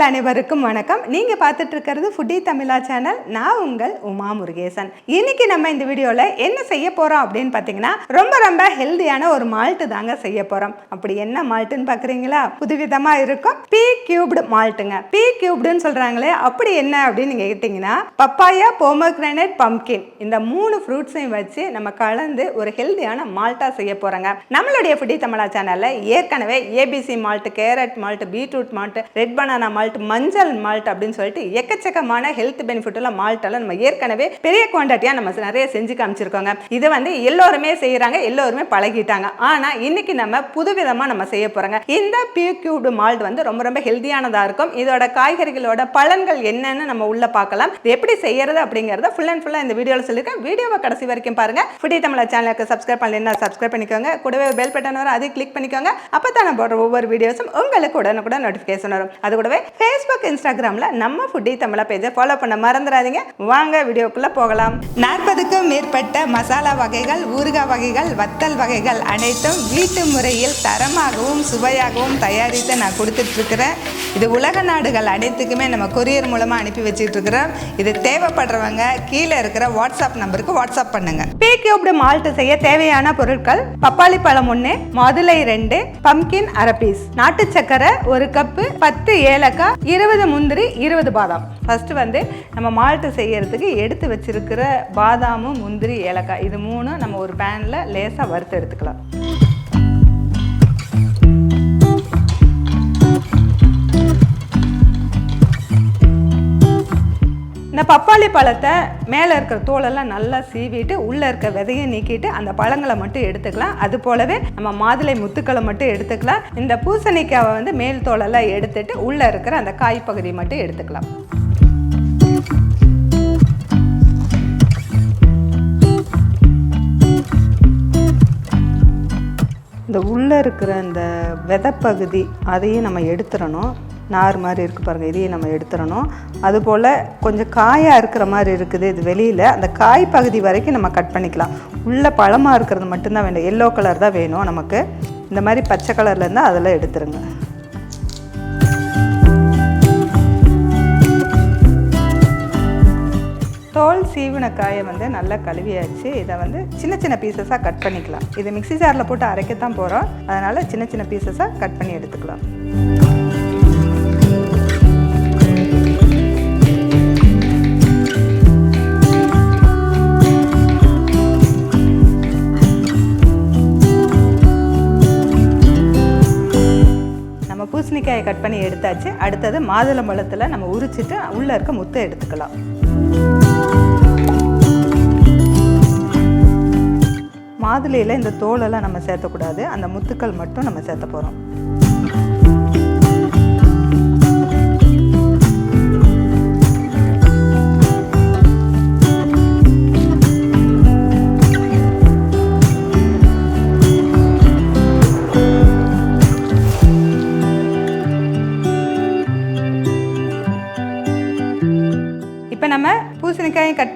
நேயர்கள் அனைவருக்கும் வணக்கம். நீங்க பார்த்துட்டு இருக்கிறது ஃபுட்டி தமிழா சேனல் நான் உங்கள் உமா முருகேசன். இன்னைக்கு நம்ம இந்த வீடியோல என்ன செய்ய போறோம் அப்படின்னு பார்த்தீங்கன்னா ரொம்ப ரொம்ப ஹெல்தியான ஒரு மால்ட்டு தாங்க செய்ய போறோம். அப்படி என்ன மால்ட்டுன்னு பார்க்குறீங்களா புதுவிதமா இருக்கும். பீ கியூப்டு மால்ட்டுங்க பீ கியூப்டுன்னு சொல்றாங்களே அப்படி என்ன அப்படின்னு நீங்க கேட்டிங்கன்னா பப்பாயா போமோகிரானேட் பம்கின் இந்த மூணு ஃப்ரூட்ஸையும் வச்சு நம்ம கலந்து ஒரு ஹெல்தியான மால்ட்டா செய்ய போறோங்க. நம்மளுடைய ஃபுட்டி தமிழா சேனல்ல ஏற்கனவே ABC malt carrot malt beetroot malt red banana malt மஞ்சள் மால்ட் அப்படின்னு சொல்லிட்டு எக்கச்சக்கமான ஹெல்த் பெனிஃபிட் உள்ள நம்ம ஏற்கனவே பெரிய குவான்டிட்டியா நம்ம நிறைய செஞ்சு காமிச்சிருக்கோங்க. இது வந்து எல்லோருமே செய்யறாங்க எல்லோருமே பழகிட்டாங்க. ஆனா இன்னைக்கு நம்ம புதுவிதமா நம்ம செய்ய போகிறோங்க இந்த பியூ கியூப்டு மால்ட் வந்து ரொம்ப ரொம்ப ஹெல்த்தியானதாக இருக்கும். இதோட காய்கறிகளோட பலன்கள் என்னன்னு நம்ம உள்ள பார்க்கலாம். இது எப்படி செய்யறது அப்படிங்கிறத ஃபுல் அண்ட் ஃபுல்லாக இந்த வீடியோவில் சொல்லியிருக்கேன். வீடியோவை கடைசி வரைக்கும் பாருங்க. ஃபுடி தமிழா சேனலுக்கு சப்ஸ்கிரைப் பண்ணலன்னா சப்ஸ்கிரைப் பண்ணிக்கோங்க. கூடவே பெல் பட்டன் வரும் அதையும் கிளிக் பண்ணிக்கோங்க. அப்போ தான் நம்ம போடுற ஒவ்வொரு வீடியோஸும் உங்களுக்கு உடனுக்குடன் நோட்டிஃபிகேஷன் வரும். அது கூடவே ஃபேஸ்புக் இன்ஸ்டாகிராமில் நம்ம ஃபுட்டி தமிழா பேஜை ஃபாலோ பண்ண மறந்துடாதீங்க. வாங்க வீடியோக்குள்ளே போகலாம். நாற்பதுக்கும் மேற்பட்ட மசாலா வகைகள் ஊறுகாய் வகைகள் வத்தல் வகைகள் அனைத்தும் வீட்டு முறையில் தரமாகவும் சுவையாகவும் தயாரித்து நான் கொடுத்துட்ருக்கிறேன். இது உலக நாடுகள் அனைத்துக்குமே நம்ம கொரியர் மூலமாக அனுப்பி வச்சுட்ருக்கிறோம். இது தேவைப்படுறவங்க கீழே இருக்கிற வாட்ஸ்அப் நம்பருக்கு வாட்ஸ்அப் பண்ணுங்க. பே கியூப்டு மால்ட் செய்ய தேவையான பொருட்கள் பப்பாளி பழம் ஒன்று மாதுளை ரெண்டு பம்கின் அரை பீஸ் நாட்டு சக்கரை ஒரு கப்பு பத்து ஏலக்காய் இருபது முந்திரி இருபது பாதாம். ஃபர்ஸ்ட் வந்து நம்ம மால்ட்டு செய்யறதுக்கு எடுத்து வச்சிருக்கிற பாதாமும் முந்திரி ஏலக்காய் இது மூணும் நம்ம ஒரு பேனில் லேசாக வறுத்து எடுத்துக்கலாம். பப்பாளி பழத்தை மேலே இருக்கிற தோலெல்லாம் நல்லா சீவிட்டு உள்ளே இருக்க விதையை நீக்கிட்டு அந்த பழங்களை மட்டும் எடுத்துக்கலாம். அது போலவே நம்ம மாதுளை முத்துக்களை மட்டும் எடுத்துக்கலாம். இந்த பூசணிக்காவை வந்து மேல் தோலெல்லாம் எடுத்துட்டு உள்ளே இருக்கிற அந்த காய் பகுதியை மட்டும் எடுத்துக்கலாம். இந்த உள்ளே இருக்கிற அந்த விதைப்பகுதி அதையும் நம்ம எடுத்துடணும். நார் மாதிரி இருக்குது பாருங்கள் இதையும் நம்ம எடுத்துடணும். அதுபோல் கொஞ்சம் காயாக இருக்கிற மாதிரி இருக்குது இது வெளியில். அந்த காய் பகுதி வரைக்கும் நம்ம கட் பண்ணிக்கலாம். உள்ளே பழமாக இருக்கிறது மட்டும்தான் வேணும். எல்லோ கலர் தான் வேணும் நமக்கு. இந்த மாதிரி பச்சை கலரில் இருந்தால் அதெல்லாம் எடுத்துருங்க. தோல் சீவின காயை வந்து நல்லா கழுவியாச்சு. இதை வந்து சின்ன சின்ன பீசஸாக கட் பண்ணிக்கலாம். இதை மிக்ஸி ஜாரில் போட்டு அரைக்கத்தான் போகிறோம் அதனால் சின்ன சின்ன பீசஸாக கட் பண்ணி எடுத்துக்கலாம். பூசணிக்காயை கட் பண்ணி எடுத்தாச்சு. அடுத்தது மாதுளம்பழத்தில் நம்ம உரிச்சிட்டு உள்ளே இருக்க முத்தை எடுத்துக்கலாம். மாதுளையில் இந்த தோலெல்லாம் நம்ம சேர்த்தக்கூடாது. அந்த முத்துக்கள் மட்டும் நம்ம சேர்த்த போகிறோம்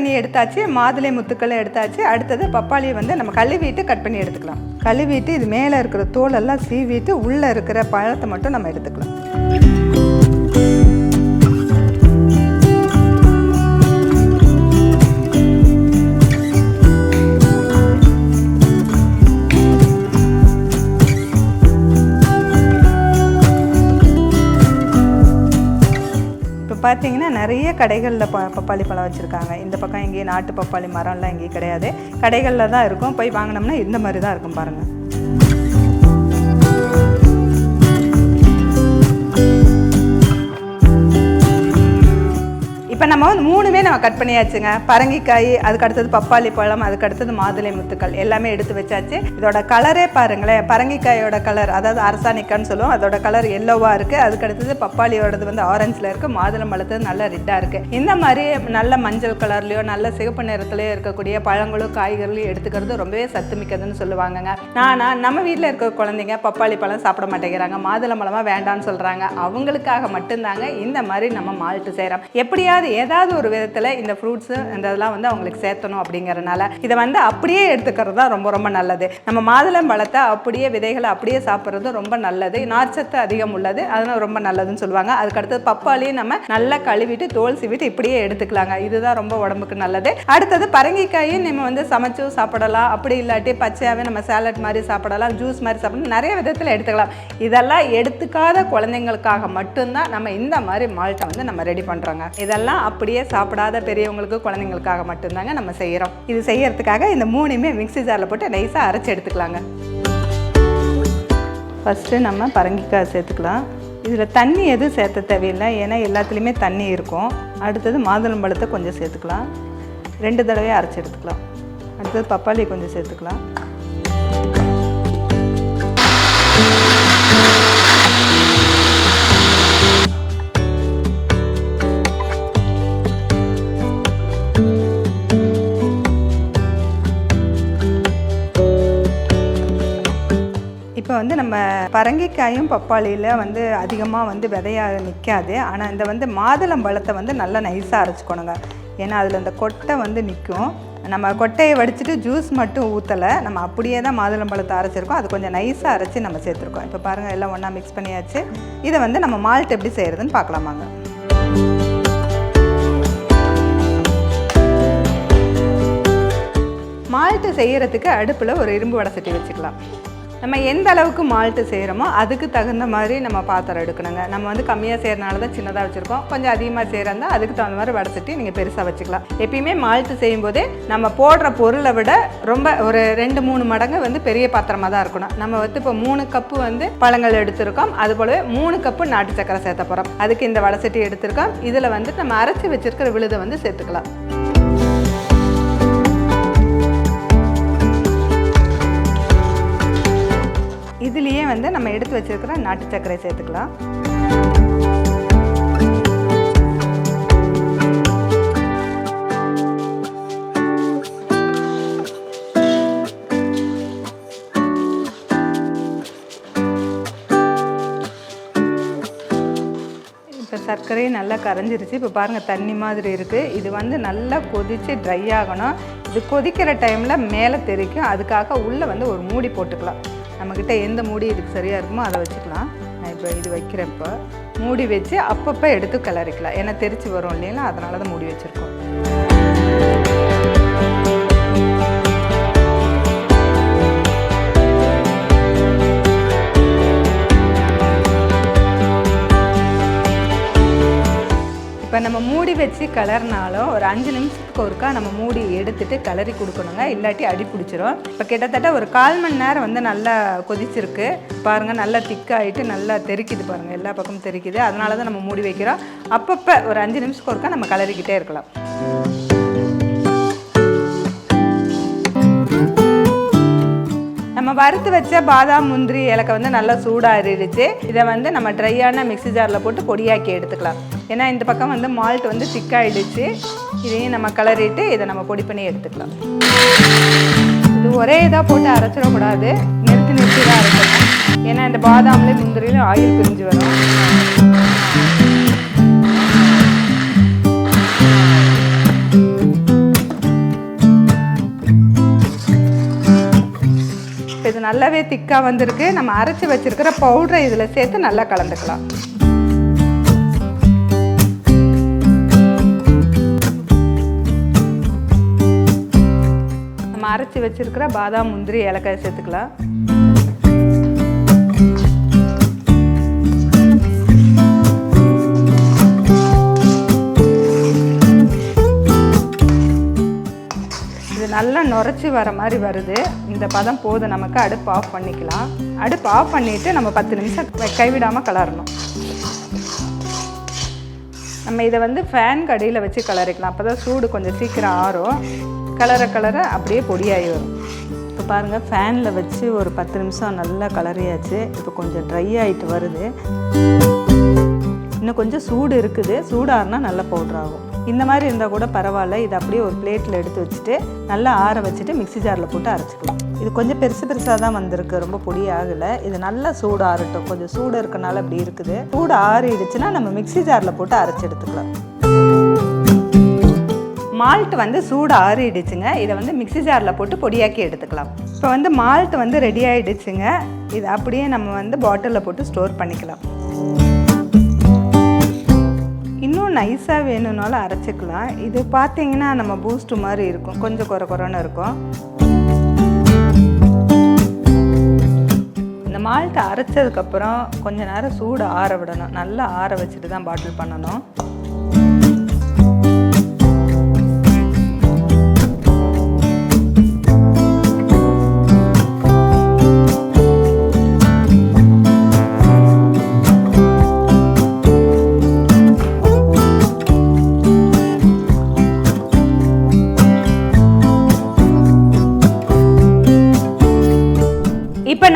பண்ணி எடுத்தாச்சு மாதுளை முத்துக்களும் எடுத்தாச்சு. அடுத்தது பப்பாளியை வந்து நம்ம கழுவிட்டு கட் பண்ணி எடுத்துக்கலாம். கழுவிட்டு இது மேலே இருக்கிற தோலெல்லாம் சீவிட்டு உள்ளே இருக்கிற பழத்தை மட்டும் நம்ம எடுத்துக்கலாம். பார்த்தீங்கன்னா நிறைய கடைகளில் ப பப்பாளி பழம் வச்சுருக்காங்க. இந்த பக்கம் எங்கேயும் நாட்டு பப்பாளி மரம்லாம் எங்கேயும் கிடையாது. கடைகளில் தான் இருக்கும். போய் வாங்கினோம்னா இந்த மாதிரி தான் இருக்கும் பாருங்கள் இப்போ நம்ம வந்து மூணுமே நம்ம கட் பண்ணியாச்சுங்க. பரங்கிக்காய் அதுக்கு அடுத்தது பப்பாளி பழம் அதுக்கு அடுத்தது மாதுளை முத்துக்கள் எல்லாமே எடுத்து வச்சாச்சு. இதோட கலரே பாருங்களேன். பரங்கிக்காயோட கலர் அதாவது அரசாணிக்கான்னு சொல்லுவோம். அதோட கலர் எல்லோவாக இருக்குது அதுக்கு அடுத்தது பப்பாளியோடது வந்து ஆரஞ்சில் இருக்குது மாதுளை பழத்தது நல்ல ரெட்டாக இருக்குது இந்த மாதிரி நல்ல மஞ்சள் கலர்லையோ நல்ல சிவப்பு நிறத்துலையோ இருக்கக்கூடிய பழங்களும் காய்கறிகளும் எடுத்துக்கிறது ரொம்பவே சத்து மிக்கதுன்னு சொல்லுவாங்கங்க. நானா நம்ம வீட்டில் இருக்க குழந்தைங்க பப்பாளி பழம் சாப்பிட மாட்டேங்கிறாங்க. மாதுளை பழமாக வேண்டாம்னு சொல்கிறாங்க அவங்களுக்காக மட்டும்தாங்க இந்த மாதிரி நம்ம மால்ட்டு செய்கிறோம் எப்படியாவது ஏதாவது ஒரு விதத்தில் இந்த ஃப்ரூட்ஸு இந்த இதெல்லாம் வந்து அவங்களுக்கு சேர்த்தணும் அப்படிங்கறனால இதை வந்து அப்படியே எடுத்துக்கிறது தான் ரொம்ப ரொம்ப நல்லது. நம்ம மாதுளம் பழத்தை அப்படியே விதைகளை அப்படியே சாப்பிட்றது ரொம்ப நல்லது. நார்ச்சத்து அதிகம் உள்ளது அதெல்லாம் ரொம்ப நல்லதுன்னு சொல்லுவாங்க. அதுக்கடுத்தது பப்பாளியும் நம்ம நல்லா கழுவிட்டு தோல் சீவிட்டு இப்படியே எடுத்துக்கலாங்க. இதுதான் ரொம்ப உடம்புக்கு நல்லது. அடுத்தது பரங்கிக்காயும் நம்ம வந்து சமைச்சும் சாப்பிடலாம். அப்படி இல்லாட்டி பச்சையாகவே நம்ம சேலட் மாதிரி சாப்பிடலாம் ஜூஸ் மாதிரி சாப்பிடலாம். நிறைய விதத்தில் எடுத்துக்கலாம். இதெல்லாம் எடுத்துக்காத குழந்தைங்களுக்காக மட்டும்தான் நம்ம இந்த மாதிரி மால்ட்டை வந்து நம்ம ரெடி பண்ணுறோங்க இதெல்லாம் அப்படியே சாப்பிடாத பெரியவங்களுக்கு குழந்தைங்களுக்காக மட்டும்தாங்க நம்ம செய்கிறோம் இது செய்யறதுக்காக இந்த மூணுமே மிக்ஸி ஜாரில் போட்டு நைஸாக அரைச்சி எடுத்துக்கலாங்க. ஃபஸ்ட்டு நம்ம பரங்கிக்காய் சேர்த்துக்கலாம். இதில் தண்ணி எதுவும் சேர்த்த தேவையில்லை. ஏன்னா எல்லாத்துலேயுமே தண்ணி இருக்கும். அடுத்தது மாதுளம்பழத்தை கொஞ்சம் சேர்த்துக்கலாம். ரெண்டு தடவையாக அரைச்சி எடுத்துக்கலாம். அடுத்தது பப்பாளி கொஞ்சம் சேர்த்துக்கலாம். வந்து நம்ம பரங்கிக்காயும் பப்பாளியில் வந்து அதிகமாக வந்து விதையாக நிற்காது ஆனால் இந்த வந்து மாதுளம் பழத்தை வந்து நல்லா நைஸாக அரைச்சிக்கணுங்க. ஏன்னா அதில் இந்த கொட்டை வந்து நிற்கும் நம்ம கொட்டையை வடிச்சிட்டு ஜூஸ் மட்டும் ஊற்றலை நம்ம அப்படியே தான் மாதுளம்பழத்தை அரைச்சிருக்கோம். அது கொஞ்சம் நைஸாக அரைச்சி நம்ம சேர்த்துருக்கோம். இப்போ பாருங்கள் எல்லாம் ஒன்றா மிக்ஸ் பண்ணியாச்சு. இதை வந்து நம்ம மால்ட் எப்படி செய்கிறதுன்னு பார்க்கலாமாங்க மால்ட்டு செய்கிறதுக்கு அடுப்பில் ஒரு இரும்பு வடை சட்டி வச்சுக்கலாம். நம்ம எந்த அளவுக்கு மால்ட்டு செய்கிறோமோ அதுக்கு தகுந்த மாதிரி நம்ம பாத்திரம் எடுக்கணுங்க. நம்ம வந்து கம்மியாக செய்கிறனால தான் சின்னதாக வச்சுருக்கோம். கொஞ்சம் அதிகமாக செய்கிறதா அதுக்கு தகுந்த மாதிரி வடை நீங்கள் பெருசாக வச்சுக்கலாம். எப்பயுமே மால்ட்டு செய்யும்போது நம்ம போடுற பொருளை விட ரொம்ப ஒரு ரெண்டு மூணு மடங்கு வந்து பெரிய பாத்திரமாக தான் இருக்கணும். நம்ம வந்து இப்போ மூணு கப்பு வந்து பழங்கள் எடுத்திருக்கோம். அது போலவே மூணு கப்பு நாட்டு சக்கரை சேர்த்த போகிறோம் அதுக்கு இந்த வடை சட்டி எடுத்திருக்கோம். இதில் வந்து நம்ம அரைச்சி வச்சுருக்கிற விழுதை வந்து சேர்த்துக்கலாம். இதுலேயே வந்து நம்ம எடுத்து வச்சுருக்கிற நாட்டு சர்க்கரை சேர்த்துக்கலாம். இப்போ சர்க்கரையும் நல்லா கரைஞ்சிருச்சு. இப்போ பாருங்கள் தண்ணி மாதிரி இருக்குது இது வந்து நல்லா கொதித்து ட்ரை ஆகணும். இது கொதிக்கிற டைமில் மேலே தெரிக்கும். அதுக்காக உள்ளே வந்து ஒரு மூடி போட்டுக்கலாம். நம்மக்கிட்ட எந்த மூடி இதுக்கு சரியாக இருக்குமோ அதை வச்சுக்கலாம். நான் இப்போ இது வைக்கிறப்போ மூடி வச்சு அப்பப்போ எடுத்து கிளறிக்கலாம் ஏன்னா தெரிச்சு வரும் இல்லைங்களா? அதனால தான் மூடி வச்சுருக்கோம். இப்போ நம்ம மூடி வச்சு கலர்னாலும் ஒரு அஞ்சு நிமிஷத்துக்கு ஒருக்கா நம்ம மூடி எடுத்துட்டு கலரி கொடுக்கணுங்க. இல்லாட்டி அடி பிடிச்சிரும். இப்போ கிட்டத்தட்ட ஒரு கால் மணி நேரம் வந்து நல்லா கொதிச்சிருக்கு. பாருங்கள் நல்லா திக்காகிட்டு நல்லா தெறிக்குது பாருங்கள் எல்லா பக்கமும் தெறிக்குது அதனால தான் நம்ம மூடி வைக்கிறோம். அப்பப்போ ஒரு அஞ்சு நிமிஷத்துக்கு ஒருக்கா நம்ம கலரிக்கிட்டே இருக்கலாம். நம்ம வறுத்து வச்ச பாதாம் முந்திரி இலக்கை வந்து நல்லா சூடாறிடுச்சு. இதை வந்து நம்ம ட்ரையான மிக்ஸி ஜாரில் போட்டு பொடியாக்கி எடுத்துக்கலாம். ஏன்னா இந்த பக்கம் வந்து மால்ட் வந்து திக்காயிடுச்சு இதையும் நம்ம கலரிட்டு இதை நம்ம பொடி பண்ணி எடுத்துக்கலாம். இது ஒரே இதாக போட்டு அரைச்சிடக்கூடாது. நிறுத்தி நிறுத்தி தான் அரைக்கணும். ஏன்னா இந்த பாதாம்லேயும் முந்திரியிலும் ஆயில் பிரிஞ்சு வரும். இது நல்லாவே திக்காக வந்திருக்கு. நம்ம அரைச்சி வச்சிருக்கிற பவுடரை இதில் சேர்த்து நல்லா கலந்துக்கலாம். நம்ம அரைச்சி வச்சிருக்கிற பாதாம் முந்திரி ஏலக்காய் சேர்த்துக்கலாம். இது நல்லா நுரைச்சி வர மாதிரி வருது. இந்த பதம் போதும். நமக்கு அடுப்பு ஆஃப் பண்ணிக்கலாம். அடுப்பு ஆஃப் பண்ணிவிட்டு நம்ம பத்து நிமிஷம் கைவிடாமல் கலரணும். நம்ம இதை வந்து ஃபேன் கடியில் வச்சு கலரிக்கலாம். அப்போ தான் சூடு கொஞ்சம் சீக்கிரம் ஆறும். கலர கலர அப்படியே பொடியாகி வரும் இப்போ பாருங்கள் ஃபேனில் வச்சு ஒரு பத்து நிமிஷம் நல்லா கலரியாச்சு இப்போ கொஞ்சம் ட்ரை ஆகிட்டு வருது. இன்னும் கொஞ்சம் சூடு இருக்குது. சூடாறுனா நல்லா பவுடர் ஆகும். இந்த மாதிரி இருந்தால் கூட பரவாயில்ல. இது அப்படியே ஒரு பிளேட்டில் எடுத்து வச்சுட்டு நல்லா ஆற வச்சுட்டு மிக்ஸி ஜாரில் போட்டு அரைச்சிக்கலாம். இது கொஞ்சம் பெருசு பெருசாக தான் வந்திருக்கு. ரொம்ப பொடி ஆகலை. இது நல்லா சூடு ஆறட்டும். கொஞ்சம் சூடு இருக்கனால அப்படி இருக்குது. சூடு ஆறிடுச்சுன்னா நம்ம மிக்ஸி ஜாரில் போட்டு அரைச்சி எடுத்துக்கலாம். மால்ட் வந்து சூடு ஆறிடுச்சுங்க. இதை வந்து மிக்ஸி ஜாரில் போட்டு பொடியாக்கி எடுத்துக்கலாம். இப்போ வந்து மால்ட் வந்து ரெடி ஆகிடுச்சுங்க இது அப்படியே நம்ம வந்து பாட்டிலில் போட்டு ஸ்டோர் பண்ணிக்கலாம். இன்னும் நைஸாக வேணும்னாலும் அரைச்சிக்கலாம். இது பார்த்தீங்கன்னா நம்ம பூஸ்ட் மாதிரி இருக்கும். கொஞ்சம் குறை குறைன்னு இருக்கும். இந்த மால்ட்டை அரைச்சதுக்கப்புறம் கொஞ்ச நேரம் சூடு ஆற விடணும். நல்லா ஆற வச்சுட்டு தான் பாட்டில் பண்ணணும்.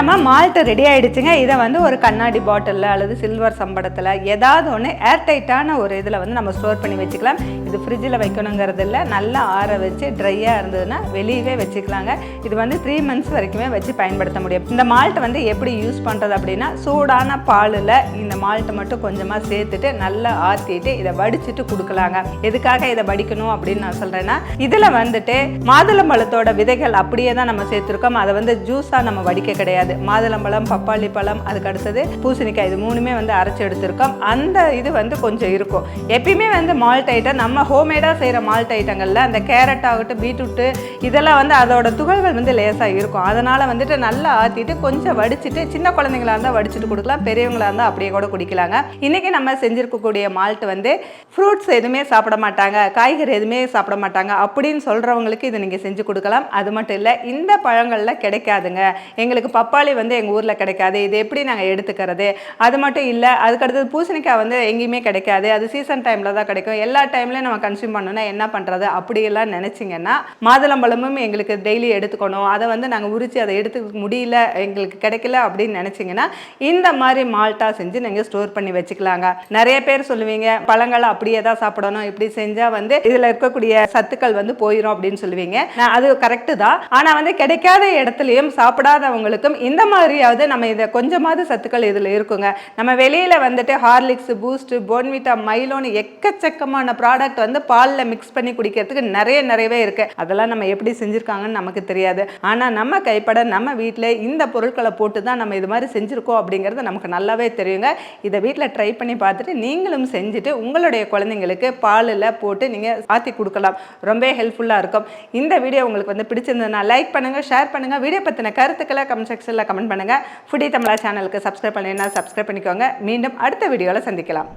நம்ம மால்ட்டு ரெடி ஆயிடுச்சுங்க. இதை வந்து ஒரு கண்ணாடி பாட்டிலில் அல்லது சில்வர் சம்படத்தில் ஏதாவது ஒன்று ஏர்டைட்டான ஒரு இதில் வந்து நம்ம ஸ்டோர் பண்ணி வச்சுக்கலாம். இது ஃப்ரிட்ஜில் வைக்கணுங்கிறது இல்லை நல்லா ஆற வச்சு ட்ரையாக இருந்ததுன்னா வெளியவே வச்சுக்கலாங்க. இது வந்து த்ரீ மந்த்ஸ் வரைக்குமே வச்சு பயன்படுத்த முடியும். இந்த மால்ட்டை வந்து எப்படி யூஸ் பண்ணுறது அப்படின்னா சூடான பாலில் இந்த மால்ட்டை மட்டும் கொஞ்சமாக சேர்த்துட்டு நல்லா ஆற்றிட்டு இதை வடிச்சிட்டு கொடுக்கலாங்க. எதுக்காக இதை வடிக்கணும் அப்படின்னு நான் சொல்கிறேன்னா இதில் வந்துட்டு மாதுளம்பழத்தோட விதைகள் அப்படியே தான் நம்ம சேர்த்துருக்கோம். அதை வந்து ஜூஸாக நம்ம வடிக்க கிடையாது. மாதுளம்பழம் பப்பாளி பழம் அதுக்கு அடுத்தது பூசணிக்காய். இது மூணுமே வந்து அரைச்சி எடுத்திருக்கோம். அந்த இது வந்து கொஞ்சம் இருக்கும். எப்பயுமே வந்து மால்ட் ஐட்டம் நம்ம ஹோம்மேடாக செய்கிற மால்ட் ஐட்டங்களில் அந்த கேரட் ஆகட்டும் பீட்ரூட்டு இதெல்லாம் வந்து அதோட துகள்கள் வந்து லேசாக இருக்கும். அதனால் வந்துட்டு நல்லா ஆற்றிட்டு கொஞ்சம் வடிச்சிட்டு சின்ன குழந்தைங்களா இருந்தால் வடிச்சிட்டு கொடுக்கலாம் பெரியவங்களா இருந்தால் அப்படியே கூட குடிக்கலாங்க. இன்றைக்கி நம்ம செஞ்சுருக்கக்கூடிய மால்ட் வந்து ஃப்ரூட்ஸ் எதுவுமே சாப்பிட மாட்டாங்க காய்கறி எதுவுமே சாப்பிட மாட்டாங்க அப்படின்னு சொல்கிறவங்களுக்கு இதை நீங்கள் செஞ்சு கொடுக்கலாம். அது மட்டும் இல்லை இந்த பழங்களில் கிடைக்காதுங்க. எங்களுக்கு பப்பாளி வந்து எங்கள் ஊரில் கிடைக்காது. இது எப்படி நாங்கள் எடுத்துக்கிறது? அது மட்டும் இல்லை அதுக்கடுத்தது பூசணிக்காய் வந்து எங்கேயுமே கிடைக்காது. அது சீசன் டைமில் தான் கிடைக்கும். எல்லா டைம்லையும் நம்ம கன்சியூம் பண்ணணும்னா என்ன பண்ணுறது அப்படியெல்லாம் நினச்சிங்கன்னா மாதுளம்பழமும் எங்களுக்கு டெய்லி எடுத்துக்கணும். அதை வந்து நாங்கள் உரித்து அதை எடுத்துக்க முடியல எங்களுக்கு கிடைக்கல அப்படின்னு நினச்சிங்கன்னா இந்த மாதிரி மால்ட்டா செஞ்சு நீங்கள் ஸ்டோர் பண்ணி வச்சுக்கலாங்க. நிறைய பேர் சொல்லுவீங்க பழங்களை அப்படியே தான் சாப்பிடணும். இப்படி செஞ்சால் வந்து இதில் இருக்கக்கூடிய சத்துக்கள் வந்து போயிடும் அப்படின்னு சொல்லுவீங்க. அது கரெக்டு தான். ஆனால் வந்து கிடைக்காத இடத்துலையும் சாப்பிடாதவங்களுக்கும் இந்த மாதிரியாவது நம்ம இதை கொஞ்சமாவது சத்துக்கள் இதில் இருக்குங்க. நம்ம வெளியில் வந்துட்டு ஹார்லிக்ஸ் பூஸ்ட் போன்விட்டா மைலோன்னு எக்கச்சக்கமான ப்ராடக்ட் வந்து பாலில் மிக்ஸ் பண்ணி குடிக்கிறதுக்கு நிறைய நிறையவே இருக்கு. அதெல்லாம் நம்ம எப்படி செஞ்சுருக்காங்கன்னு நமக்கு தெரியாது. ஆனால் நம்ம கைப்பட நம்ம வீட்டில் இந்த பொருட்களை போட்டு தான் நம்ம இது மாதிரி செஞ்சுருக்கோம் அப்படிங்கிறது நமக்கு நல்லாவே தெரியுங்க. இதை வீட்டில் ட்ரை பண்ணி பார்த்துட்டு நீங்களும் செஞ்சுட்டு உங்களுடைய குழந்தைங்களுக்கு பாலில் போட்டு நீங்கள் ஆற்றி கொடுக்கலாம். ரொம்ப ஹெல்ப்ஃபுல்லாக இருக்கும். இந்த வீடியோ உங்களுக்கு வந்து பிடிச்சிருந்ததுன்னா லைக் பண்ணுங்கள் ஷேர் பண்ணுங்கள் வீடியோ பற்றின கருத்துக்களை கமெண்ட் செக்ஷனில் கமெண்ட் பண்ணுங்கள் ஃபுடி தமிழா சேனலுக்கு சப்ஸ்கிரைப் பண்ணினா சப்ஸ்கிரைப் பண்ணிக்கோங்க. மீண்டும் அடுத்த வீடியோவில் சந்திக்கலாம்.